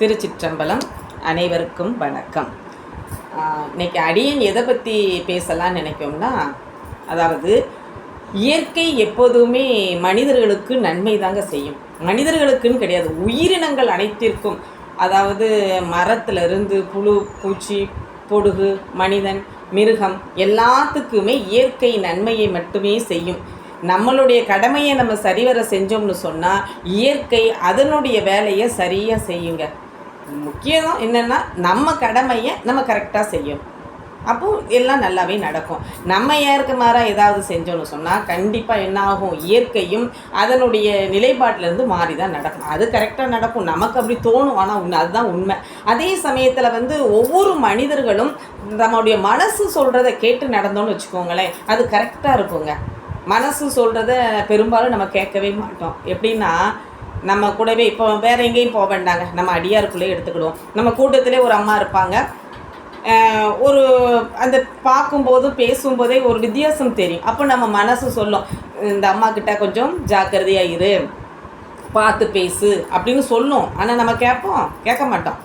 திருச்சிற்றம்பலம் அனைவருக்கும் வணக்கம். இன்றைக்கி இன்னைக்கு அடியன் எதை பற்றி பேசலாம்னு நினைக்கோம்னா அதாவது இயற்கை எப்போதுமே மனிதர்களுக்கு நன்மை தாங்க செய்யும். மனிதர்களுக்குன்னு கிடையாது உயிரினங்கள் அனைத்திற்கும். அதாவது மரத்திலிருந்து புழு பூச்சி பொடுகு மனிதன் மிருகம் எல்லாத்துக்குமே இயற்கை நன்மையை மட்டுமே செய்யும். நம்மளுடைய கடமையை நம்ம சரிவர செஞ்சோம்னு சொன்னால் இயற்கை அதனுடைய வேலையை சரியாக செய்யுங்க. முக்கியம் என்னென்னா நம்ம கடமையை நம்ம கரெக்டாக செய்யும் அப்போ எல்லாம் நல்லாவே நடக்கும். நம்ம ஏற்க மாறாக ஏதாவது செஞ்சோன்னு சொன்னால் கண்டிப்பாக என்ன ஆகும் இயற்கையும் அதனுடைய நிலைப்பாட்டிலேருந்து மாறி தான் நடக்கும். அது கரெக்டாக நடக்கும். நமக்கு அப்படி தோணும். ஆனால் உண்மை அதுதான் உண்மை. அதே சமயத்தில் வந்து ஒவ்வொரு மனிதர்களும் நம்மளுடைய மனசு சொல்கிறத கேட்டு நடந்தோம்னு வச்சுக்கோங்களேன் அது கரெக்டாக இருக்குங்க. மனசு சொல்கிறத பெரும்பாலும் நம்ம கேட்கவே மாட்டோம். எப்படின்னா நம்ம கூடவே இப்போ வேற எங்கேயும் போக வேண்டாங்க. நம்ம அடியாருக்குள்ளே எடுத்துக்கிடுவோம். நம்ம கூட்டத்திலே ஒரு அம்மா இருப்பாங்க. ஒரு அந்த பார்க்கும்போது பேசும்போதே ஒரு வித்தியாசம் தெரியும். அப்போ நம்ம மனசு சொல்லும் இந்த அம்மா கிட்ட கொஞ்சம் ஜாக்கிரதையாக இரு. பார்த்து பேசு அப்படின்னு சொல்லும். ஆனால் நம்ம கேட்போம். கேட்க மாட்டோம்.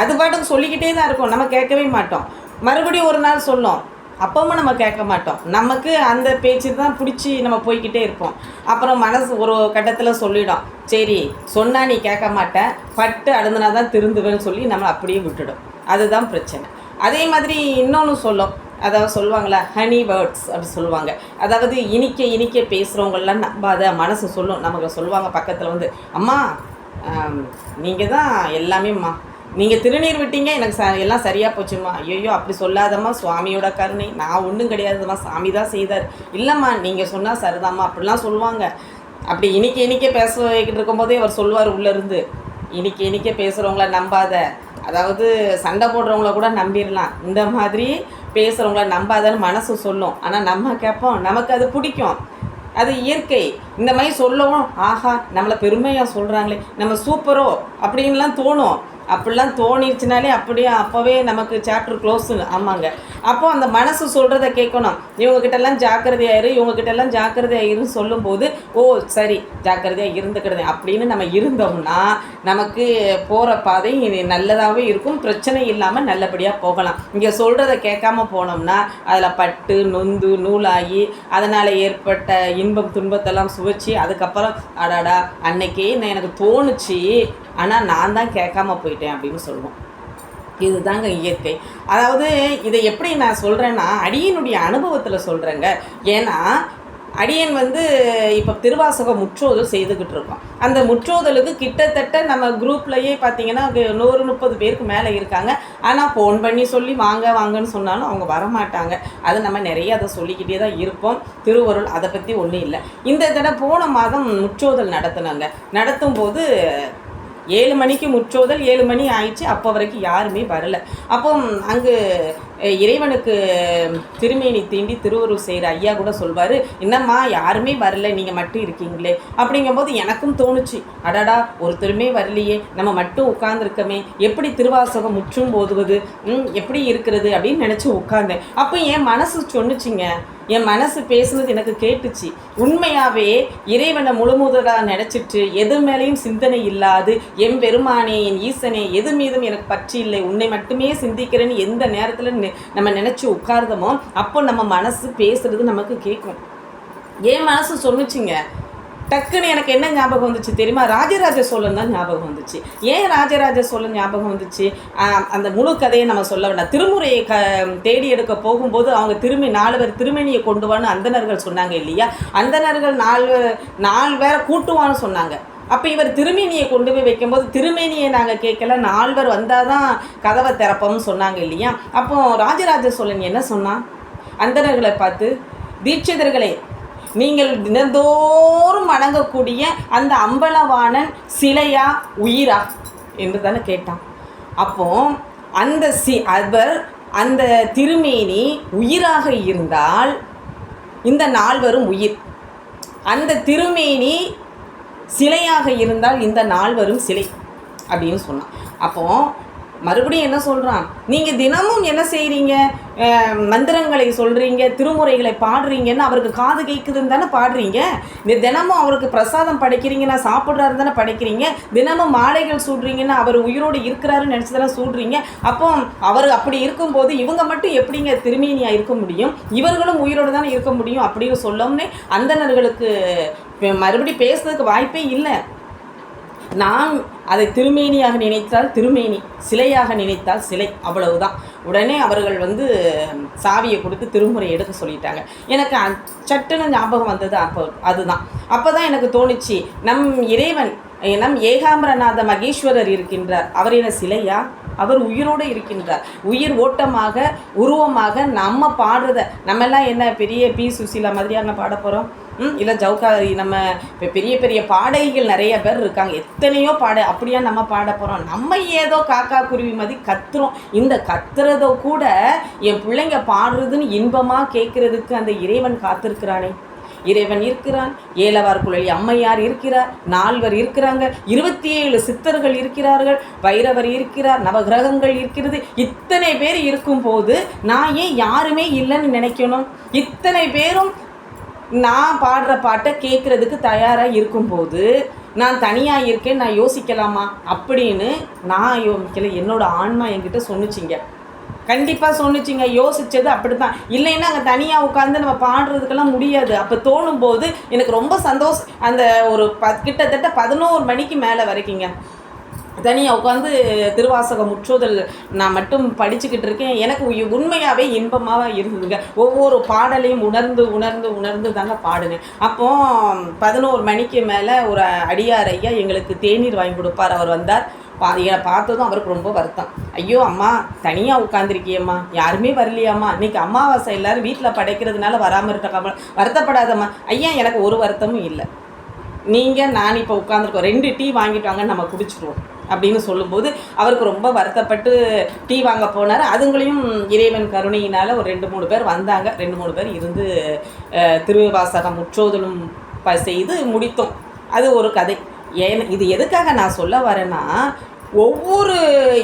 அது பாட்டுக்கு சொல்லிக்கிட்டே தான் இருக்கும். நம்ம கேட்கவே மாட்டோம். மறுபடியும் ஒரு நாள் சொல்லும். அப்பவும் நம்ம கேட்க மாட்டோம். நமக்கு அந்த பேச்சு தான் பிடிச்சி நம்ம போய்க்கிட்டே இருப்போம். அப்புறம் மனசு ஒரு கட்டத்தில் சொல்லிடும். சரி சொன்னால் நீ கேட்க மாட்டேன் பட்டு அடுந்தனா தான் திருந்துவேன்னு சொல்லி நம்மளை அப்படியே விட்டுடும். அதுதான் பிரச்சனை. அதே மாதிரி இன்னொன்று சொல்லும். அதாவது சொல்லுவாங்களா ஹனி வேர்ட்ஸ் அப்படி சொல்லுவாங்க. அதாவது இனிக்க இனிக்க பேசுகிறவங்களாம் நம்பாத மனசு சொல்லும். நமக்கு சொல்லுவாங்க பக்கத்தில் வந்து அம்மா நீங்கள் தான் எல்லாமேம்மா நீங்கள் திருநீர் விட்டீங்க எனக்கு ச எல்லாம் சரியாக போச்சுமா ஐயோ அப்படி சொல்லாதம்மா சுவாமியோட கருணை. நான் ஒன்றும் கிடையாதும்மா சாமி தான் செய்தார். இல்லைம்மா நீங்கள் சொன்னால் சரிதாம்மா. அப்படிலாம் சொல்லுவாங்க. அப்படி இன்னைக்கு இன்றைக்கே பேச வைக்கிட்டு இருக்கும்போதே அவர் சொல்லுவார் உள்ளேருந்து இனிக்க இன்றைக்கே பேசுகிறவங்கள நம்பாத அதாவது சண்டை போடுறவங்கள கூட நம்பிடலாம் இந்த மாதிரி பேசுகிறவங்கள நம்பாதன்னு மனசு சொல்லும். ஆனால் நம்ம கேட்போம் நமக்கு அது பிடிக்கும். அது இயற்கை. இந்த மாதிரி சொல்லவும் ஆஹா நம்மளை பெருமையாக சொல்கிறாங்களே நம்ம சூப்பரோ அப்படின்லாம் தோணும். அப்படிலாம் தோணிடுச்சுனாலே அப்படியே அப்போவே நமக்கு சாப்டர் க்ளோஸுங்க ஆமாங்க. அப்போ அந்த மனசு சொல்கிறத கேட்கணும். இவங்ககிட்டலாம் ஜாக்கிரதையாயிரு இவங்ககிட்டலாம் ஜாக்கிரதையாயிருன்னு சொல்லும்போது ஓ சரி ஜாக்கிரதையாக இருந்துக்கிடுது. அப்படின்னு நம்ம இருந்தோம்னா நமக்கு போகிற பாதை நல்லதாகவே இருக்கும். பிரச்சனை இல்லாமல் நல்லபடியாக போகலாம். இங்கே சொல்கிறத கேட்காம போனோம்னா அதில் பட்டு நொந்து நூலாகி அதனால் ஏற்பட்ட இன்பம் துன்பத்தெல்லாம் சுவைச்சி அதுக்கப்புறம் அடாடா அன்னைக்கே நான் எனக்கு தோணுச்சு ஆனால் நான் தான் கேட்காம போயிட்டேன் அப்படின்னு சொல்லுவோம். இதுதாங்க இயற்கை. அதாவது இதை எப்படி நான் சொல்கிறேன்னா அடியனுடைய அனுபவத்தில் சொல்கிறேங்க ஏன்னா அடியன் வந்து இப்போ திருவாசக முற்றோதல் செய்துக்கிட்டு இருக்கோம் அந்த முற்றோதலுக்கு கிட்டத்தட்ட நம்ம குரூப்லேயே பார்த்தீங்கன்னா நூறு முப்பது பேருக்கு மேலே இருக்காங்க. ஆனால் ஃபோன் பண்ணி சொல்லி வாங்க வாங்கன்னு சொன்னாலும் அவங்க வரமாட்டாங்க. அது நம்ம நிறைய அதை சொல்லிக்கிட்டே தான் இருப்போம். திருவருள் அதை பற்றி ஒன்றும் இல்லை. இந்த தடவை போன மாதம் முற்றோதல் நடத்தினாங்க. நடத்தும் போது ஏழு மணிக்கு முற்றோதல் ஏழு மணி ஆயிடுச்சு அப்போ வரைக்கும் யாருமே வரல. அப்போ அங்கு இறைவனுக்கு திருமேனி தீண்டி திருவருள் செய்கிற ஐயா கூட சொல்வார் என்னம்மா யாருமே வரல நீங்கள் மட்டும் இருக்கீங்களே. அப்படிங்கும்போது எனக்கும் தோணுச்சு அடாடா ஒருத்தருமே வரலையே நம்ம மட்டும் உட்காந்துருக்கமே எப்படி திருவாசகம் முற்றும் போதுவது? ம், எப்படி இருக்கிறது? அப்படின்னு நினச்சி உட்காந்தேன் அப்போ என் மனசு சொன்னுச்சிங்க. என் மனசு பேசுனது எனக்கு கேட்டுச்சு. உண்மையாகவே இறைவனை முழுமுதலாக நினச்சிட்டு எது மேலேயும் சிந்தனை இல்லாது என் பெருமானே என் ஈசனே எது மீதும் எனக்கு பற்றி இல்லை உன்னை மட்டுமே சிந்திக்கிறேன்னு எந்த நேரத்தில் நம்ம நினச்சி உட்கார்ந்தோமோ அப்போ நம்ம மனசு பேசுகிறது நமக்கு கேட்கும். என் மனசு சொல்லுச்சிங்க? டக்குன்னு எனக்கு என்ன ஞாபகம் வந்துச்சு தெரியுமா? ராஜராஜ சோழன் தான் ஞாபகம் வந்துச்சு. ஏன் ராஜராஜ சோழன் ஞாபகம் வந்துச்சு? அந்த முழு கதையை நம்ம சொல்ல வேண்டாம். திருமுறையை க தேடி எடுக்க போகும்போது அவங்க திரும்பி நாலு பேர் திருமணியை கொண்டு வான்னு அந்தணர்கள் சொன்னாங்க இல்லையா? அந்தணர்கள் நாலு நாலு பேரை கூட்டுவான்னு சொன்னாங்க. அப்போ இவர் திருமேனியை கொண்டு போய் வைக்கும்போது திருமேனியை நாங்கள் கேட்கல நால்வர் வந்தால் தான் கதவை திறப்போம்னு சொன்னாங்க இல்லையா? அப்போ ராஜராஜ சோழன் என்ன சொன்னான் அந்தணர்களை பார்த்து தீட்சிதர்களே நீங்கள் தினந்தோறும் வணங்கக்கூடிய அந்த அம்பலவாணன் சிலையா உயிரா? என்று தானே கேட்டான். அப்போ அந்த சி அவர் அந்த திருமேனி உயிராக இருந்தால் இந்த நால்வரும் உயிர். அந்த திருமேனி சிலையாக இருந்தால் இந்த நால்வரும் சிலை அப்படின்னு சொன்னான். அப்போது மறுபடியும் என்ன சொல்கிறான் நீங்கள் தினமும் என்ன செய்கிறீங்க மந்திரங்களை சொல்கிறீங்க திருமுறைகளை பாடுறீங்கன்னு அவருக்கு காது கேட்குதுன்னு தானே பாடுறீங்க? இந்த தினமும் அவருக்கு பிரசாதம் படைக்கிறீங்கன்னா சாப்பிட்றாரு தானே படைக்கிறீங்க? தினமும் மாலைகள் சூடுறீங்கன்னா அவர் உயிரோடு இருக்கிறாருன்னு நினச்சி தானே சூடுறீங்க? அப்போ அவர் அப்படி இருக்கும்போது இவங்க மட்டும் எப்படிங்க திருமேனியாக இருக்க முடியும்? இவர்களும் உயிரோடு தானே இருக்க முடியும் அப்படின்னு சொல்லோம்னே அந்தணர்களுக்கு மறுபடி பேசுறதுக்கு வாய்ப்பே இல்லை. நான் அதை திருமேனியாக நினைத்தால் திருமேனி சிலையாக நினைத்தால் சிலை அவ்வளவுதான். உடனே அவர்கள் வந்து சாவியை கொடுத்து திருமுறை எடுக்க சொல்லிட்டாங்க. எனக்கு சட்டுன்னு ஞாபகம் வந்தது அப்போ அதுதான். அப்போ தான் எனக்கு தோணுச்சு நம் இறைவன் நம் ஏகாம்பரநாத மகேஸ்வரர் இருக்கின்றார். அவர் என்ன சிலையா? அவர் உயிரோடு இருக்கின்றார். உயிர் ஓட்டமாக உருவமாக நம்ம பாடுறத நம்மெல்லாம் என்ன பெரிய பி சுசிலா மாதிரியான பாட போகிறோம் இல்லை ஜவுகாரி நம்ம இப்போ பெரிய பெரிய பாடகிகள் நிறைய பேர் இருக்காங்க. எத்தனையோ பாட அப்படியா நம்ம பாட போகிறோம் நம்ம ஏதோ காக்கா குருவி மாதிரி கத்துறோம். இந்த கத்துறதோ கூட என் பிள்ளைங்க பாடுறதுன்னு இன்பமாக கேட்குறதுக்கு அந்த இறைவன் காத்திருக்கிறானே. இறைவன் இருக்கிறான். ஏலவார் குழலி அம்மையார் இருக்கிறார். நால்வர் இருக்கிறாங்க. இருபத்தி ஏழு சித்தர்கள் இருக்கிறார்கள். வைரவர் இருக்கிறார். நவகிரகங்கள் இருக்கிறது. இத்தனை பேர் இருக்கும்போது நான் ஏன் யாருமே இல்லைன்னு நினைக்கணும்? இத்தனை பேரும் நான் பாடுற பாட்டை கேட்குறதுக்கு தயாராக இருக்கும்போது நான் தனியாக இருக்கேன் நான் யோசிக்கலாமா? அப்படின்னு நான் யோசிக்கல. என்னோட ஆன்மா என்கிட்ட சொன்னிச்சிங்க. கண்டிப்பாக சொன்னிச்சிங்க. யோசித்தது அப்படி தான் இல்லைன்னா அங்கே தனியாக உட்காந்து நம்ம பாடுறதுக்கெல்லாம் முடியாது. அப்போ தோணும் போது எனக்கு ரொம்ப சந்தோஷம். அந்த ஒரு ப கிட்டத்தட்ட பதினோரு மணிக்கு மேலே வரைக்குங்க. தனியாக உட்காந்து திருவாசக முற்றுதல் நான் மட்டும் படிச்சுக்கிட்டு இருக்கேன். எனக்கு உண்மையாகவே இன்பமாக இருந்ததுங்க. ஒவ்வொரு பாடலையும் உணர்ந்து உணர்ந்து உணர்ந்து தாங்க பாடுனேன். அப்போ பதினோரு மணிக்கு மேலே ஒரு அடியார் ஐயா எங்களுக்கு தேநீர் வாங்கி கொடுப்பார். அவர் வந்தார். பா என்னை பார்த்ததும் அவருக்கு ரொம்ப வருத்தம். ஐயோ அம்மா தனியாக உட்காந்துருக்கியம்மா யாருமே வரலையாம்மா. இன்னைக்கு அமாவாசை எல்லோரும் வீட்டில் படைக்கிறதுனால வராமல் இருக்காம வருத்தப்படாதம்மா. ஐயா எனக்கு ஒரு வருத்தமும் இல்லை. நீங்கள் நான் இப்போ உட்காந்துருக்கோம் ரெண்டு டீ வாங்கிட்டு வாங்க நம்ம குடிச்சிடுவோம் அப்படின்னு சொல்லும்போது அவருக்கு ரொம்ப வருத்தப்பட்டு டீ வாங்க போனார். அதுங்களையும் இறைவன் கருணையினால் ஒரு ரெண்டு மூணு பேர் வந்தாங்க. ரெண்டு மூணு பேர் இருந்து திருவாசகம் முற்றோதலும் செய்து முடித்தோம். அது ஒரு கதை. ஏன் இது எதுக்காக நான் சொல்ல வரேன்னா ஒவ்வொரு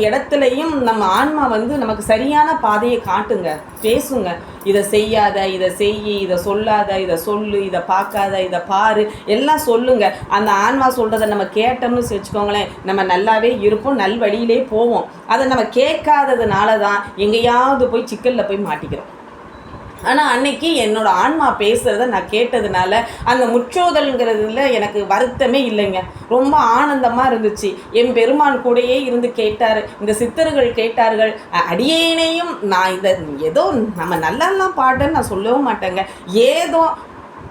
இடத்துலையும் நம்ம ஆன்மா வந்து நமக்கு சரியான பாதையை காட்டுங்க பேசுங்க. இதை செய்யாத இதை செய் இதை சொல்லாத இதை சொல்லு இதை பார்க்காத இதை பாரு எல்லாம் சொல்லுங்க. அந்த ஆன்மா சொல்கிறத நம்ம கேட்டோம்னு வச்சுக்கோங்களேன் நம்ம நல்லாவே இருப்போம் நல் வழியிலே போவோம். அதை நம்ம கேட்காததுனால தான் எங்கேயாவது போய் சிக்கலில் போய் மாட்டிக்கிறோம். ஆனால் அன்னைக்கு என்னோட ஆன்மா பேசுகிறத நான் கேட்டதுனால அந்த முற்றோதல்ங்கிறதுல எனக்கு வருத்தமே இல்லைங்க. ரொம்ப ஆனந்தமாக இருந்துச்சு. என் பெருமான் கூடையே இருந்து கேட்டார். இந்த சித்தர்கள் கேட்டார்கள். அடியேனையும் நான் இதை ஏதோ நம்ம நல்லாலாம் பாட்டேன்னு நான் சொல்லவும் மாட்டேங்க. ஏதோ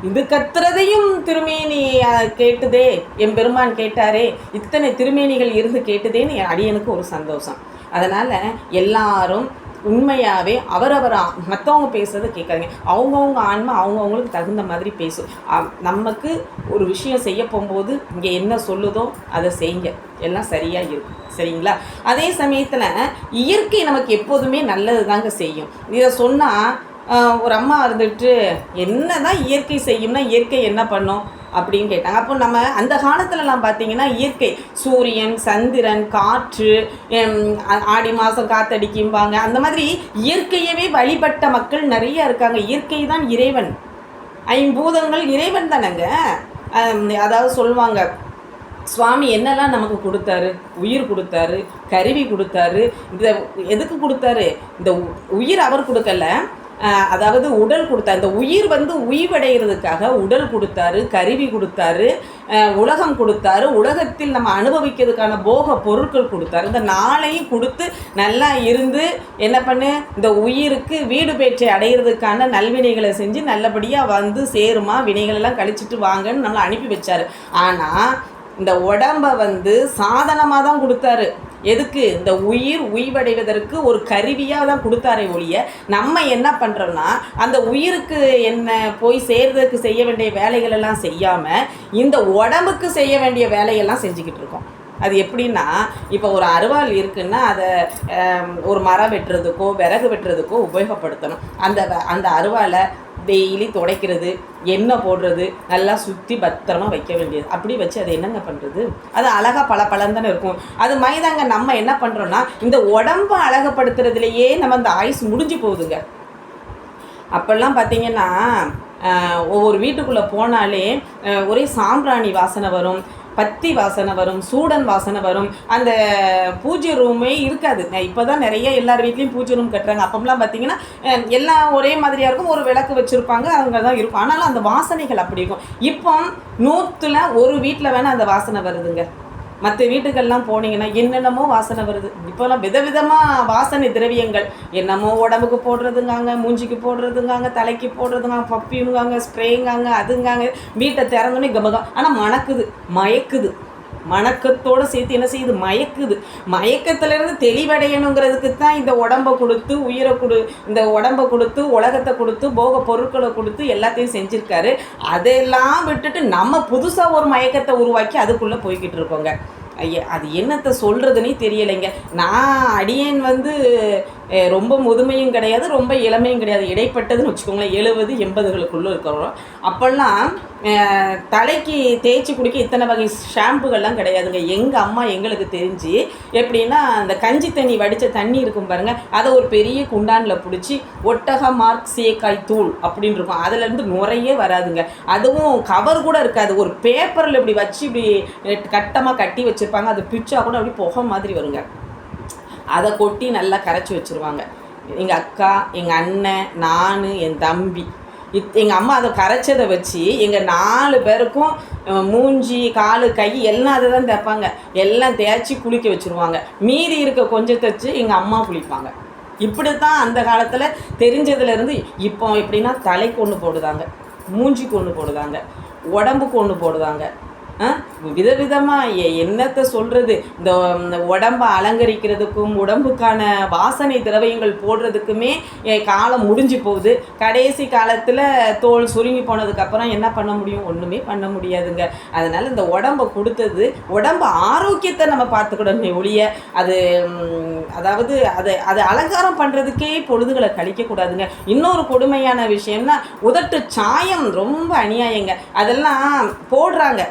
இது கத்துறதையும் திருமேனி கேட்டுதே. என் பெருமான் கேட்டாரே இத்தனை திருமேனிகள் இருந்து கேட்டுதேன்னு என் அடியனுக்கு ஒரு சந்தோஷம். அதனால் எல்லாரும் உண்மையாகவே அவரவர் மற்றவங்க பேசுகிறத கேட்காதீங்க. அவங்கவுங்க ஆன்மை அவங்கவுங்களுக்கு தகுந்த மாதிரி பேசும். நமக்கு ஒரு விஷயம் செய்ய போகும்போது இங்கே என்ன சொல்லுதோ அதை செய்யுங்க. எல்லாம் சரியாக இருக்கும். சரிங்களா? அதே சமயத்தில் இயற்கை நமக்கு எப்போதுமே நல்லது தாங்க செய்யும். இதை சொன்னால் ஒரு அம்மா இருந்துட்டு என்ன தான் இயற்கை செய்யும்னா இயற்கை என்ன பண்ணும்? அப்படின்னு கேட்டாங்க. அப்போ நம்ம அந்த காலத்துலலாம் பார்த்தீங்கன்னா இயற்கை சூரியன் சந்திரன் காற்று ஆடி மாதம் காத்தடிக்கும்பாங்க. அந்த மாதிரி இயற்கையவே வழிபட்ட மக்கள் நிறைய இருக்காங்க. இயற்கை தான் இறைவன். ஐம்பூதங்கள் இறைவன் தானேங்க? அதாவது சொல்லுவாங்க சுவாமி என்னெல்லாம் நமக்கு கொடுத்தாரு? உயிர் கொடுத்தாரு? கருவி கொடுத்தாரு? இந்த எதுக்கு கொடுத்தாரு? இந்த உயிர் அவர் கொடுக்கல. அதாவது உடல் கொடுத்தார். இந்த உயிர் வந்து உய்வடைகிறதுக்காக உடல் கொடுத்தாரு கருவி கொடுத்தாரு உலகம் கொடுத்தாரு உலகத்தில் நம்ம அனுபவிக்கிறதுக்கான போக பொருட்கள் கொடுத்தாரு. இந்த நாளையும் கொடுத்து நல்லா இருந்து என்ன பண்ணு? இந்த உயிருக்கு வீடு பேச்சை அடைகிறதுக்கான நல்வினைகளை செஞ்சு நல்லபடியாக வந்து சேருமா வினைகளெல்லாம் கழிச்சிட்டு வாங்கன்னு நம்மளை அனுப்பி வச்சாரு. ஆனால் இந்த உடம்பை வந்து சாதனமாக தான் கொடுத்தாரு. எதுக்கு? இந்த உயிர் உய்வடைவதற்கு ஒரு கருவியாக தான் கொடுத்தாரே ஒழிய நம்ம என்ன பண்ணுறோம்னா அந்த உயிருக்கு என்ன போய் சேர்றதுக்கு செய்ய வேண்டிய வேலைகள் எல்லாம் செய்யாமல் இந்த உடம்புக்கு செய்ய வேண்டிய வேலையெல்லாம் செஞ்சுக்கிட்டு இருக்கோம். அது எப்படின்னா இப்போ ஒரு அருவாள் இருக்குன்னா அதை ஒரு மரம் வெட்டுறதுக்கோ விறகு வெட்டுறதுக்கோ உபயோகப்படுத்தணும். அந்த அந்த அருவாலை டெய்லி துடைக்கிறது எண்ணெய் போடுறது நல்லா சுற்றி பத்திரமா வைக்க வேண்டியது. அப்படி வச்சு அது என்னங்க பண்ணுறது அது அழகாக பல தானே இருக்கும். அது மைதாங்க நம்ம என்ன பண்ணுறோன்னா இந்த உடம்பை அழகுப்படுத்துறதுலையே நம்ம அந்த ஆயுஸ் முடிஞ்சு போகுதுங்க. அப்போல்லாம் பார்த்தீங்கன்னா ஒவ்வொரு வீட்டுக்குள்ளே போனாலே ஒரே சாம்பிராணி வாசனை வரும். பத்தி வாசனை வரும் சூடன் வாசனை வரும். அந்த பூஜை ரூமே இருக்காது. இப்போ தான் நிறைய எல்லார் வீட்லேயும் பூஜை ரூம் கட்டுறாங்க. அப்போம்லாம் பார்த்தீங்கன்னா எல்லாம் ஒரே மாதிரியாக இருக்கும். ஒரு விளக்கு வச்சுருப்பாங்க. அவங்க தான் இருக்கும். ஆனாலும் அந்த வாசனைகள் அப்படி இருக்கும். இப்போ நூற்றுல ஒரு வீட்டில் வேணால் அந்த வாசனை வருதுங்க. மற்ற வீட்டுக்கெல்லாம் போனீங்கன்னா என்னென்னமோ வாசனை வருது. இப்போல்லாம் விதவிதமாக வாசனை திரவியங்கள். என்னமோ உடம்புக்கு போடுறதுங்காங்க மூஞ்சிக்கு போடுறதுங்காங்க தலைக்கு போடுறதுங்காங்க பப்பியுங்காங்க ஸ்ப்ரேங்காங்க அதுங்காங்க. வீட்டை திறந்தோன்னே கமகம். ஆனால் மணக்குது மயக்குது. மணக்கத்தோடு சேர்த்து என்ன செய்யுது? மயக்குது. மயக்கத்துலேருந்து தெளிவடையணுங்கிறதுக்கு தான் இந்த உடம்பை கொடுத்து உயிரை கொடு இந்த உடம்பை கொடுத்து உலகத்தை கொடுத்து போக பொருட்களை கொடுத்து எல்லாத்தையும் செஞ்சுருக்காரு. அதெல்லாம் விட்டுட்டு நம்ம புதுசாக ஒரு மயக்கத்தை உருவாக்கி அதுக்குள்ளே போய்கிட்டு இருக்கோங்க. ஐயா அது என்னத்தை சொல்கிறதுனே தெரியலைங்க. நான் அடியேன் வந்து ரொம்ப முதுமையும் கிடையாது ரொம்ப இளமையும் கிடையாது. இடைப்பட்டதுன்னு வச்சுக்கோங்களேன் எழுபது எண்பதுகளுக்குள்ளே இருக்கிறோம். அப்போல்லாம் தலைக்கு தேய்ச்சி குடிக்க இத்தனை வகை ஷாம்புகள்லாம் கிடையாதுங்க. எங்கள் அம்மா எங்களுக்கு தெரிஞ்சு எப்படின்னா அந்த கஞ்சி தண்ணி வடித்த தண்ணி இருக்கும் பாருங்கள் அதை ஒரு பெரிய குண்டானில் பிடிச்சி ஒட்டக மார்க் சேக்காய் தூள் அப்படின்னு இருக்கும். அதுலேருந்து நுறையே வராதுங்க. அதுவும் கவர் கூட இருக்காது. ஒரு பேப்பரில் இப்படி வச்சு இப்படி கட்டமாக கட்டி வச்சுருப்பாங்க. அது பிச்சா கூட அப்படி புகை மாதிரி வருங்க. அதை கொட்டி நல்லா கரைச்சி வச்சுருவாங்க. எங்கள் அக்கா எங்கள் அண்ணன் நான் என் தம்பி. இத் எங்கள் அம்மா அதை கரைச்சதை வச்சு எங்கள் நாலு பேருக்கும் மூஞ்சி காலு கை எல்லாம் அதை தான் தேய்ப்பாங்க. எல்லாம் தேய்ச்சி குளிக்க வச்சுருவாங்க. மீதி இருக்க கொஞ்சம் தைச்சி எங்கள் அம்மா குளிப்பாங்க. இப்படி தான் அந்த காலத்தில் தெரிஞ்சதுலேருந்து இப்போ எப்படின்னா தலைக்கு ஒன்று போடுதாங்க மூஞ்சிக்கு ஒன்று போடுதாங்க உடம்புக்கு ஒன்று போடுதாங்க. விதவிதமாக எ என்னத்தை சொல்கிறது இந்த உடம்பை அலங்கரிக்கிறதுக்கும் உடம்புக்கான வாசனை திரவியங்கள் போடுறதுக்குமே காலம் முடிஞ்சு போகுது. கடைசி காலத்தில் தோல் சுருங்கி போனதுக்கப்புறம் என்ன பண்ண முடியும்? ஒன்றுமே பண்ண முடியாதுங்க. அதனால் இந்த உடம்பை கொடுத்தது உடம்பு ஆரோக்கியத்தை நம்ம பார்த்துக்கிடணுமே ஒழிய அது அதாவது அதை அதை அலங்காரம் பண்ணுறதுக்கே பொழுதுகளை கழிக்கக்கூடாதுங்க இன்னொரு கொடுமையான விஷயம்னா உதட்டு சாயம் ரொம்ப அநியாயங்க. அதெல்லாம் போடுறாங்க.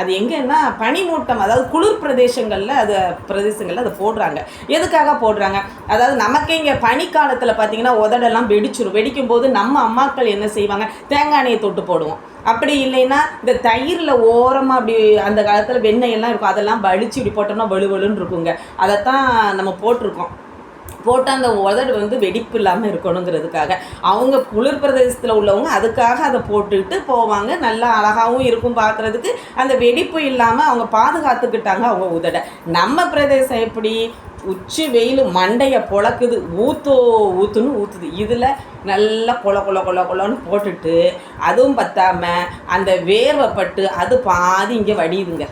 அது எங்கன்னா பனிமூட்டம் அதாவது குளிர் பிரதேசங்களில் அது பிரதேசங்களில் அதை போடுறாங்க. எதுக்காக போடுறாங்க? அதாவது நமக்கே இங்கே பனிக்காலத்தில் பார்த்தீங்கன்னா உதடெல்லாம் வெடிச்சிடும் வெடிக்கும் போது நம்ம அம்மாக்கள் என்ன செய்வாங்க? தேங்காய் எண்ணெயை தொட்டு போடுவோம். அப்படி இல்லைன்னா இந்த தயிரில் ஓரமாக அப்படி அந்த காலத்தில் வெண்ணெய் எல்லாம் இருக்கும். அதெல்லாம் வலிச்சு இப்படி போட்டோம்னா வலுவலுன்னு இருக்குங்க. அதைத்தான் நம்ம போட்டிருக்கோம். போட்டு அந்த உதடு வந்து வெடிப்பு இல்லாமல் இருக்கணுங்கிறதுக்காக. அவங்க குளிர் பிரதேசத்தில் உள்ளவங்க அதுக்காக அதை போட்டுக்கிட்டு போவாங்க. நல்லா அழகாகவும் இருக்கும் பார்க்குறதுக்கு அந்த வெடிப்பு இல்லாமல் அவங்க பாதுகாத்துக்கிட்டாங்க அவங்க உதடை. நம்ம பிரதேசம் எப்படி? உச்சி வெயில் மண்டையை பொழக்குது. ஊத்தோ ஊத்துன்னு ஊற்றுது இதில் நல்லா கொல கொல கொல கொலன்னு போட்டுட்டு அதுவும் பற்றாமல் அந்த வேர்வைப்பட்டு அது பாதி இங்கே வடியுதுங்க.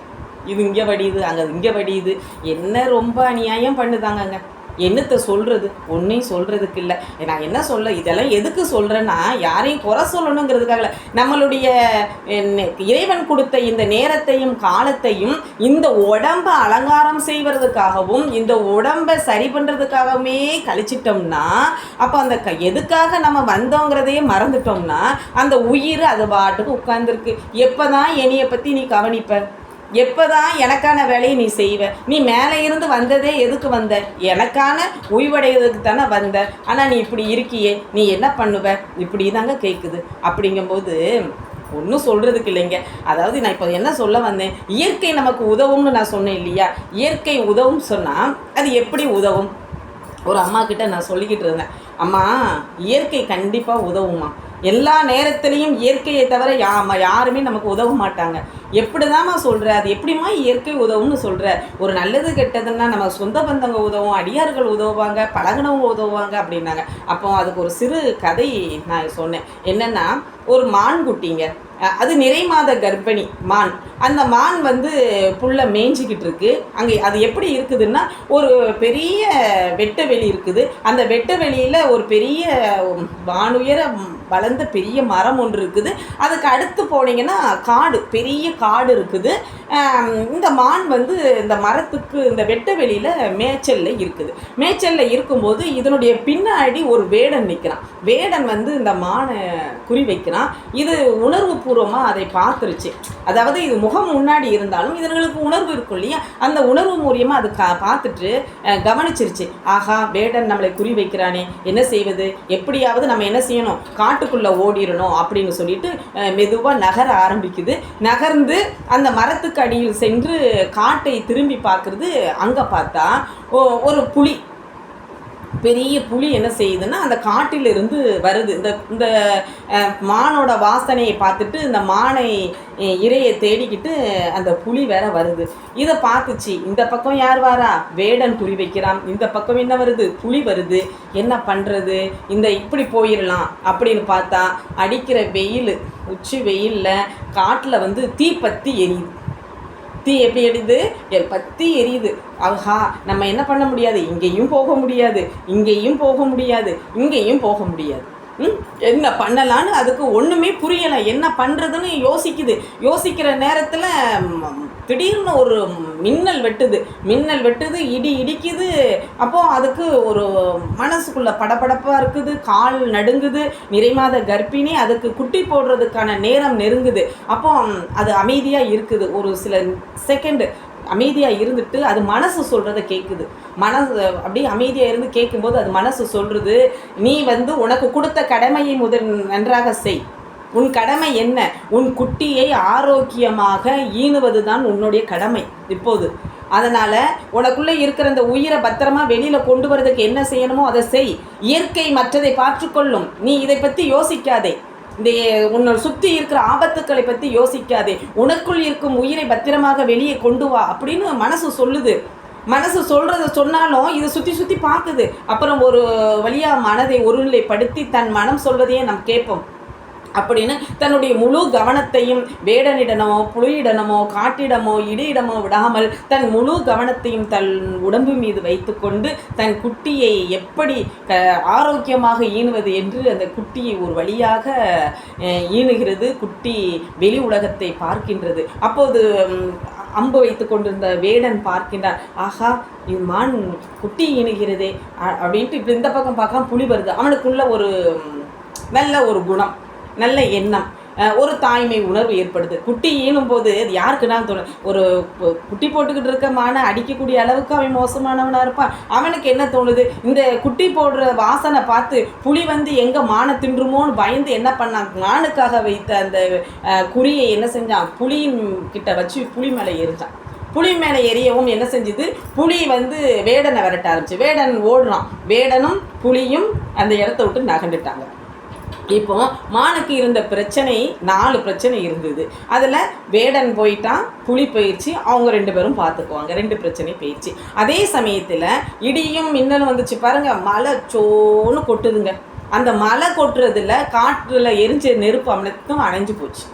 இது இங்கே வடியுது அங்கே இங்கே வடியுது. என்ன ரொம்ப அநியாயம் பண்ணுதாங்கங்க. என்னத்தை சொல்கிறது ஒன்றையும் சொல்கிறதுக்கு இல்லை நான் என்ன சொல்ல? இதெல்லாம் எதுக்கு சொல்கிறேன்னா யாரையும் குறை சொல்லணுங்கிறதுக்காக நம்மளுடைய இறைவன் கொடுத்த இந்த நேரத்தையும் காலத்தையும் இந்த உடம்பை அலங்காரம் செய்வதற்காகவும் இந்த உடம்பை சரி பண்ணுறதுக்காகவுமே கழிச்சிட்டோம்னா அப்போ அந்த க எதுக்காக நம்ம வந்தோங்கிறதையே மறந்துட்டோம்னா அந்த உயிர் அது பாட்டுக்கு உட்காந்துருக்கு எப்போ தான் என்னையை பற்றி நீ கவனிப்ப? எப்போதான் எனக்கான வேலையை நீ செய்வ? நீ மேலே இருந்து வந்ததே எதுக்கு வந்த? எனக்கான ஓய்வடைவதற்கு தானே வந்த. ஆனால் நீ இப்படி இருக்கியே. நீ என்ன பண்ணுவ? இப்படி தாங்க கேட்குது அப்படிங்கும்போது ஒன்றும் சொல்கிறதுக்கு இல்லைங்க. அதாவது நான் இப்போ என்ன சொல்ல வந்தேன்? இயற்கை நமக்கு உதவும்னு நான் சொன்னேன் இல்லையா? இயற்கை உதவும் சொன்னால் அது எப்படி உதவும்? ஒரு அம்மா கிட்ட நான் சொல்லிக்கிட்டு இருந்தேன். அம்மா இயற்கை கண்டிப்பாக உதவுமா எல்லா நேரத்துலேயும் இயற்கையை தவிர யாம யாருமே நமக்கு உதவ மாட்டாங்க. எப்படிதாம்மா சொல்கிற அது எப்படிம்மா இயற்கை உதவும்னு சொல்கிற ஒரு நல்லது கெட்டதுன்னா நம்ம சொந்த பந்தங்க உதவும் அடியார்கள் உதவுவாங்க பழகினவங்க உதவுவாங்க அப்படின்னாங்க. அப்போ அதுக்கு ஒரு சிறு கதை நான் சொன்னேன். என்னென்னா ஒரு மான் குட்டிங்க. அது நிறை மாத கர்ப்பிணி மான். அந்த மான் வந்து புல்லை மேய்ஞ்சிக்கிட்டு இருக்கு. அங்கே அது எப்படி இருக்குதுன்னா ஒரு பெரிய வெட்ட வெளி இருக்குது. அந்த வெட்ட வெளியில் ஒரு பெரிய வானுயர வளர்ந்த பெரிய மரம் ஒன்று இருக்குது. அதுக்கு அடுத்து போனீங்கன்னா காடு பெரிய காடு இருக்குது. இந்த மான் வந்து இந்த மரத்துக்கு இந்த வெட்ட வெளியில் மேய்ச்சலில் இருக்குது. மேய்ச்சலில் இருக்கும்போது இதனுடைய பின்னாடி ஒரு வேடன் நிற்கிறான் வேடன் வந்து இந்த மானை குறி வைக்கிறான். இது உணர்வு பூர்வமாக அதை பார்த்துருச்சு. அதாவது இது முகம் முன்னாடி இருந்தாலும் இதனுக்கு உணர்வு இருக்கும் இல்லையா? அந்த உணர்வு மூலியமாக அது கா பார்த்துட்டு கவனிச்சிருச்சு. ஆஹா வேடன் நம்மளை குறி வைக்கிறானே. என்ன செய்வது? எப்படியாவது நம்ம என்ன செய்யணும்? காட்டுக்குள்ளே ஓடிடணும் அப்படின்னு சொல்லிட்டு மெதுவாக நகர ஆரம்பிக்குது. நகர்ந்து அந்த மரத்துக்கு அடியில் சென்று காட்டை திரும்பி பார்க்குறது அங்கே பார்த்தா ஒரு புலி. பெரிய புலி என்ன செய்யுதுன்னா அந்த காட்டிலிருந்து வருது. இந்த இந்த மானோட வாசனையை பார்த்துட்டு இந்த மானை இரையை தேடிக்கிட்டு அந்த புலி வேற வருது. இதை பார்த்துச்சு. இந்த பக்கம் யார் வாரா? வேடன் குறி வைக்கிறான். இந்த பக்கம் என்ன வருது? புலி வருது. என்ன பண்ணுறது இந்த இப்படி போயிடலாம் அப்படின்னு பார்த்தா அடிக்கிற வெயில் உச்சி வெயிலில் காட்டில் வந்து தீப்பத்தி எரியுது. தீ எப்படி எரியுது? எ- பத்தி எரியுது. ஆஹா நம்ம என்ன பண்ண முடியாது? இங்கேயும் போக முடியாது. இங்கேயும் போக முடியாது. இங்கேயும் போக முடியாது. என்ன பண்ணலான்னு அதுக்கு ஒன்றுமே புரியலை. என்ன பண்ணுறதுன்னு யோசிக்குது. யோசிக்கிற நேரத்தில் திடீர்னு ஒரு மின்னல் வெட்டுது. மின்னல் வெட்டுது இடி இடிக்குது. அப்போது அதுக்கு ஒரு மனசுக்குள்ள படபடப்பாக இருக்குது. கால் நடுங்குது. நிறைமாத கர்ப்பிணி அதுக்கு குட்டி போடுறதுக்கான நேரம் நெருங்குது. அப்போ அது அமைதியாக இருக்குது. ஒரு சில செகண்டு அமைதியாக இருந்துட்டு அது மனசு சொல்கிறத கேட்குது மனசு அப்படியே அமைதியாக இருந்து கேட்கும்போது அது மனசு சொல்கிறது நீ வந்து உனக்கு கொடுத்த கடமையை முதல் நன்றாக செய். உன் கடமை என்ன? உன் குட்டியை ஆரோக்கியமாக ஈனுவது தான் உன்னுடைய கடமை. இப்போது அதனால் உனக்குள்ளே இருக்கிற அந்த உயிரை பத்திரமா வெளியில் கொண்டு வரதுக்கு என்ன செய்யணுமோ அதை செய். இயற்கை மற்றதை பார்த்துக்கொள்ளும். நீ இதை பற்றி யோசிக்காதே. இந்த உன்னை சுற்றி இருக்கிற ஆபத்துக்களை பற்றி யோசிக்காதே. உனக்குள் இருக்கும் உயிரை பத்திரமாக வெளியே கொண்டு வா அப்படின்னு மனசு சொல்லுது. மனசு சொல்கிறத சொன்னாலும் இது சுற்றி சுற்றி பார்க்குது. அப்புறம் ஒரு வழியாக மனதை ஒருநிலைப்படுத்தி தன் மனம் சொல்வதையே நாம் கேட்போம். அப்படின்னு தன்னுடைய முழு கவனத்தையும் வேடனிடமோ புலியிடமோ காட்டிடமோ இடியிடமோ விடாமல் தன் முழு கவனத்தையும் தன் உடம்பு மீது வைத்துக்கொண்டு தன் குட்டியை எப்படி ஆரோக்கியமாக ஈனுவது என்று அந்த குட்டியை ஒரு வழியாக ஈணுகிறது ஈனுகிறது. குட்டி வெளி உலகத்தை பார்க்கின்றது. அப்போது அம்பு வைத்து கொண்டிருந்த வேடன் பார்க்கின்றான் ஆஹா இது மான் குட்டி ஈனுகிறதே அ- அப்படின்ட்டு இப்படி இந்த பக்கம் பார்க்கலாம் புலி வருது. அவனுக்குள்ள ஒரு நல்ல ஒரு குணம். நல்ல எண்ணம். ஒரு தாய்மை உணர்வு ஏற்படுது. குட்டி ஈனும் போது அது யாருக்குன்னா தோணும் ஒரு குட்டி போட்டுக்கிட்டு இருக்க மானை அடிக்கக்கூடிய அளவுக்கு அவன் மோசமானவனாக இருப்பான். அவனுக்கு என்ன தோணுது? இந்த குட்டி போடுற வாசனை பார்த்து புலி வந்து எங்கே மானை தின்றுமோன்னு பயந்து என்ன பண்ணான்? மானுக்காக வைத்த அந்த குறியை என்ன செஞ்சான்? புலியின் கிட்ட வச்சு புலி மேலே எரிஞ்சான் புலி மேலே எரியவும் என்ன செஞ்சுது? புலி வந்து வேடனை விரட்ட ஆரம்பிச்சு வேடன் ஓடுறான். வேடனும் புலியும் அந்த இடத்த விட்டு நகண்டுட்டாங்க இப்போ மானுக்கு இருந்த பிரச்சனை நாலு பிரச்சனை இருந்தது. அதில் வேடன் போயிட்டான் புலி போயிடுச்சு அவங்க ரெண்டு பேரும் பார்த்துக்குவாங்க ரெண்டு பிரச்சனை போயிடுச்சு அதே சமயத்தில் இடியும் மின்னலும் வந்துச்சு. பாருங்கள் மழை சோன்னு கொட்டுதுங்க. அந்த மழை கொட்டுறதுல காற்றில் எரிஞ்ச நெருப்பு அமலத்தும் அணைஞ்சு போச்சு.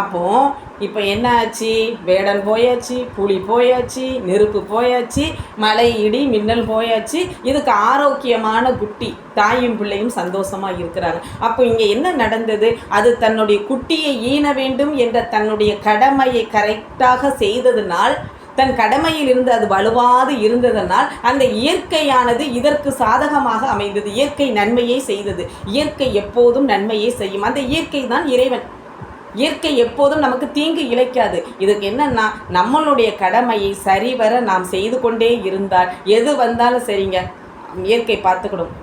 அப்போது இப்போ என்ன ஆச்சு வேடல் போயாச்சு புலி போயாச்சு நெருப்பு போயாச்சு மலை இடி மின்னல் போயாச்சு. இதுக்கு ஆரோக்கியமான குட்டி தாயும் பிள்ளையும் சந்தோஷமாக இருக்கிறாங்க. அப்போ இங்கே என்ன நடந்தது? அது தன்னுடைய குட்டியை ஈன வேண்டும் என்ற தன்னுடைய கடமையை கரெக்டாக செய்ததினால் தன் கடமையில் இருந்து அது வலுவாது இருந்ததனால் அந்த இயற்கையானது இதற்கு சாதகமாக அமைந்தது. இயற்கை நன்மையை செய்தது. இயற்கை எப்போதும் நன்மையை செய்யும். அந்த இயற்கை தான் இறைவன். இயற்கை எப்போதும் நமக்கு தீங்கு இழைக்காது. இதுக்கு என்னன்னா நம்மளுடைய கடமையை சரிவர நாம் செய்து கொண்டே இருந்தால் எது வந்தாலும் சரிங்க. இயற்கை பார்த்துக்கிடும்.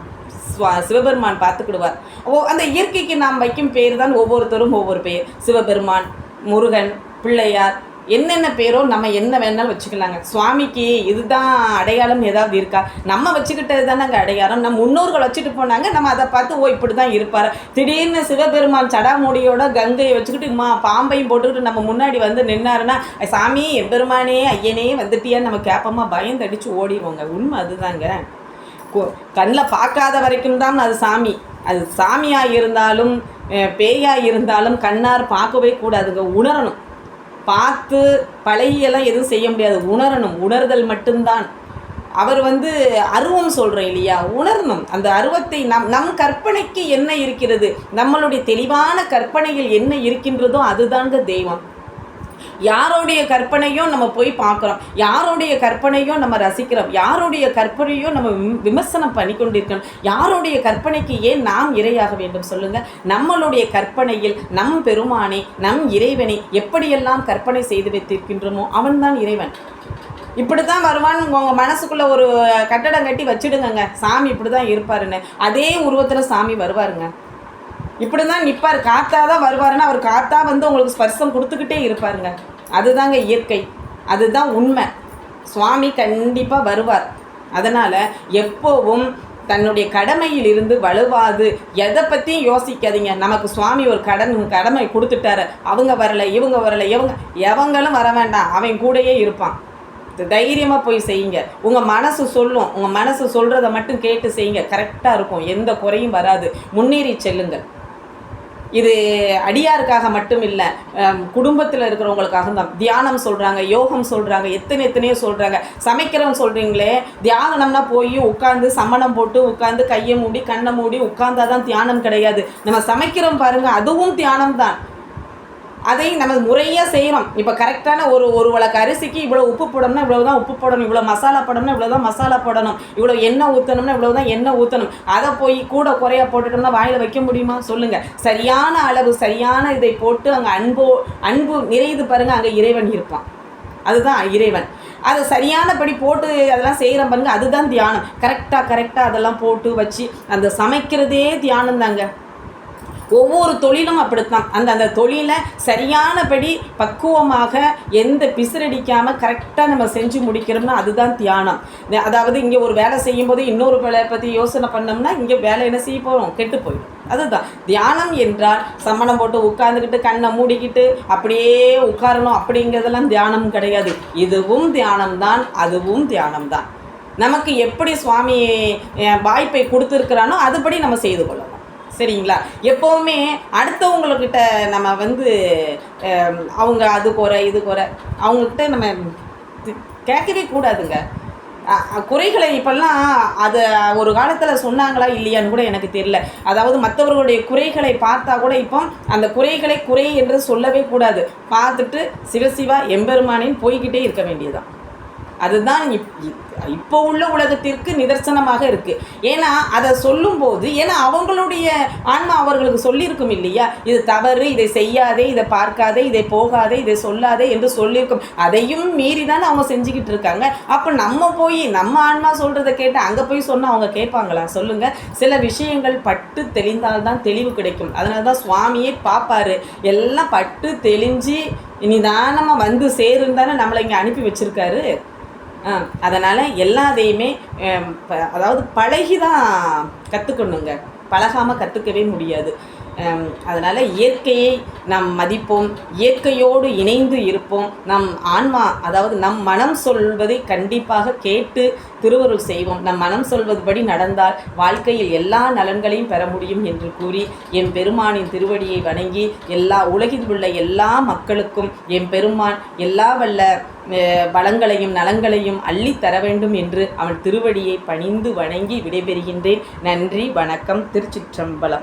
சிவபெருமான் பார்த்துக்கிடுவார். ஓ அந்த இயற்கைக்கு நாம் வைக்கும் பேர் தான் ஒவ்வொருத்தரும் ஒவ்வொரு பெயர் சிவபெருமான் முருகன் பிள்ளையார் என்னென்ன பேரோ நம்ம என்ன வேணாலும் வச்சுக்கலாங்க. சுவாமிக்கு இதுதான் அடையாளம் ஏதாவது இருக்கா? நம்ம வச்சுக்கிட்டது தானேங்க அடையாளம். நம்ம முன்னோர்கள் வச்சுட்டு போனாங்க நம்ம அதை பார்த்து ஓ இப்படி தான் இருப்பார். திடீர்னு சிவபெருமான் சடாமுடியோட கங்கையை வச்சுக்கிட்டு மா பாம்பையும் போட்டுக்கிட்டு நம்ம முன்னாடி வந்து நின்னாருன்னா சாமி எம்பெருமானே ஐயனே வந்துட்டியான்னு நம்ம கேட்போமா பயந்தடிச்சு ஓடிவோங்க ஓடிடுவோங்க. உண்மை அதுதாங்க. கண்ணில் பார்க்காத வரைக்கும் தான் அது சாமி. அது சாமியாக இருந்தாலும் பேயாக இருந்தாலும் கண்ணார் பார்க்கவே கூடாதுங்க. உணரணும். பார்த்து பழகியெல்லாம் எதுவும் செய்ய முடியாது. உணரணும். உணர்தல் மட்டும்தான். அவர் வந்து அருவம் சொல்கிறோம் இல்லையா? உணரணும். அந்த அருவத்தை நம் நம் கற்பனைக்கு என்ன இருக்கிறது? நம்மளுடைய தெளிவான கற்பனையில் என்ன இருக்கின்றதோ அதுதாங்க தெய்வம். யாருடைய கற்பனையும் நம்ம போய் பார்க்குறோம். யாருடைய கற்பனையும் நம்ம ரசிக்கிறோம். யாருடைய கற்பனையும் நம்ம விமர்சனம் பண்ணி கொண்டிருக்கணும் யாருடைய கற்பனைக்கு ஏன் நாம் இரையாக வேண்டும் சொல்லுங்கள் நம்மளுடைய கற்பனையில் நம் பெருமானை நம் இறைவனை எப்படியெல்லாம் கற்பனை செய்து வைத்திருக்கின்றோமோ அவன்தான் இறைவன். இப்படி தான் வருவான்னு உங்கள் மனசுக்குள்ளே ஒரு கட்டடம் கட்டி வச்சிடுங்கங்க. சாமி இப்படி தான் இருப்பாருன்னு. அதே உருவத்தில் சாமி வருவாருங்க. இப்படி தான் நிற்பார் காத்தா தான் வருவாருன்னா அவர் காத்தா வந்து உங்களுக்கு ஸ்பர்சம் கொடுத்துக்கிட்டே இருப்பாருங்க. அதுதாங்க இயற்கை. அதுதான் உண்மை. சுவாமி கண்டிப்பாக வருவார். அதனால் எப்போவும் தன்னுடைய கடமையில் இருந்து வலுவாது. எதை பற்றியும் யோசிக்காதீங்க. நமக்கு சுவாமி ஒரு கடன் கடமை கொடுத்துட்டாரு. அவங்க வரலை இவங்க வரல இவங்க எவங்களும் வர வேண்டாம். அவன் கூடயே இருப்பான். தைரியமாக போய் செய்யுங்க. உங்கள் மனசு சொல்லும். உங்கள் மனசு சொல்கிறத மட்டும் கேட்டு செய்யுங்க. கரெக்டாக இருக்கும். எந்த குறையும் வராது. முன்னேறி செல்லுங்கள். இது அடியாருக்காக மட்டும் இல்லை குடும்பத்தில் இருக்கிறவங்களுக்காக தான். தியானம் சொல்கிறாங்க யோகம் சொல்கிறாங்க எத்தனை எத்தனையோ சொல்கிறாங்க சமைக்கிறவங்க சொல்கிறீங்களே தியானம்னா போய் உட்காந்து சமணம் போட்டு உட்காந்து கையை மூடி கண்ணை மூடி உட்காந்தாதான் தியானம் கிடையாது. நம்ம சமைக்கிறோம் பாருங்கள் அதுவும் தியானம் தான் அதை நம்ம முறையாக செய்கிறோம் இப்போ கரெக்டான ஒரு ஒரு வழக்கு அரிசிக்கு இவ்வளோ உப்பு போடணும்னா இவ்வளோ தான் உப்பு போடணும் இவ்வளோ மசாலா போடணும்னா இவ்வளோ தான் மசாலா போடணும் இவ்வளோ எண்ணெய் ஊற்றணும்னா இவ்வளோ தான் எண்ணெய் ஊற்றணும் அதை போய் கூட குறையா போட்டுட்டோம்னா வாயில் வைக்க முடியுமா? சொல்லுங்கள் சரியான அளவு சரியான இதை போட்டு அங்கே அன்பு அன்பு நிறையுது பாருங்கள் அங்கே இறைவன் இருப்பான். அதுதான் இறைவன். அதை சரியானபடி போட்டு அதெல்லாம் செய்கிறோம் பாருங்க அதுதான் தியானம். கரெக்டாக கரெக்டாக அதெல்லாம் போட்டு வச்சு அந்த சமைக்கிறதே தியானம் தாங்க ஒவ்வொரு தொழிலும் அப்படித்தான். அந்த அந்த தொழிலை சரியானபடி பக்குவமாக எந்த பிசிறடிக்காமல் கரெக்டாக நம்ம செஞ்சு முடிக்கிறோம்னா அதுதான் தியானம். அதாவது இங்கே ஒரு வேலை செய்யும்போது இன்னொரு வேலையை பற்றி யோசனை பண்ணோம்னா இங்கே வேலை என்ன செய்ய போகிறோம் கெட்டு போயிடும். அதுதான். தியானம் என்றால் சம்மணம் போட்டு உட்காந்துக்கிட்டு கண்ணை மூடிக்கிட்டு அப்படியே உட்காரணும் அப்படிங்கிறதெல்லாம் தியானம் கிடையாது. இதுவும் தியானம்தான் அதுவும் தியானம்தான். நமக்கு எப்படி சுவாமி வாய்ப்பை கொடுத்துருக்கிறானோ அதுபடி நம்ம செய்து கொள்ளணும். சரிங்களா? எப்போவுமே அடுத்தவங்கக்கிட்ட நம்ம வந்து அவங்க அது குறை இது குறை அவங்கக்கிட்ட நம்ம கேட்கவே கூடாதுங்க. குறைகளை இப்போல்லாம் அது ஒரு காலத்தில் சொன்னாங்களா இல்லையான்னு கூட எனக்கு தெரியல. அதாவது மற்றவர்களுடைய குறைகளை பார்த்தா கூட இப்போ அந்த குறைகளை குறை என்று சொல்லவே கூடாது. பார்த்துட்டு சிவசிவா எம்பெருமானின் போய்கிட்டே இருக்க வேண்டியதுதான். அதுதான் இப்- இப்போ உள்ள உலகத்திற்கு நிதர்சனமாக இருக்குது ஏன்னா அதை சொல்லும்போது ஏன்னா அவங்களுடைய ஆன்மா அவர்களுக்கு சொல்லியிருக்கும் இல்லையா? இது தவறு இதை செய்யாதே இதை பார்க்காதே இதை போகாதே இதை சொல்லாதே என்று சொல்லியிருக்கும். அதையும் மீறி தானே அவங்க செஞ்சுக்கிட்டு இருக்காங்க. அப்போ நம்ம போய் நம்ம ஆன்மா சொல்கிறத கேட்டு அங்கே போய் சொன்னால் அவங்க கேட்பாங்களா? சொல்லுங்கள் சில விஷயங்கள் பட்டு தெளிந்தால்தான் தெளிவு கிடைக்கும். அதனால தான் சுவாமியே பார்ப்பாரு. எல்லாம் பட்டு தெளிஞ்சு நிதானமாக வந்து சேருன்னு தானே நம்மளை இங்கே அனுப்பி வச்சிருக்காரு. அதனால் எல்லாத்தையுமே அதாவது பழகி தான் கற்றுக்கணுங்க பழகாமல் கற்றுக்கவே முடியாது. அதனால் இயற்கையை நாம் மதிப்போம் இயற்கையோடு இணைந்து இருப்போம். நம் ஆன்மா அதாவது நம் மனம் சொல்வதை கண்டிப்பாக கேட்டு திருவருள் செய்வோம். நம் மனம் சொல்வதுபடி நடந்தால் வாழ்க்கையில் எல்லா நலன்களையும் பெற முடியும் என்று கூறி என் பெருமானின் திருவடியை வணங்கி எல்லா உலகில் உள்ள எல்லா மக்களுக்கும் என் பெருமான் எல்லா வல்ல வளங்களையும் நலங்களையும் அள்ளித் தர வேண்டும் என்று அவன் திருவடியை பணிந்து வணங்கி விடைபெறுகின்றேன். நன்றி வணக்கம் திருச்சிற்றம்பலம்.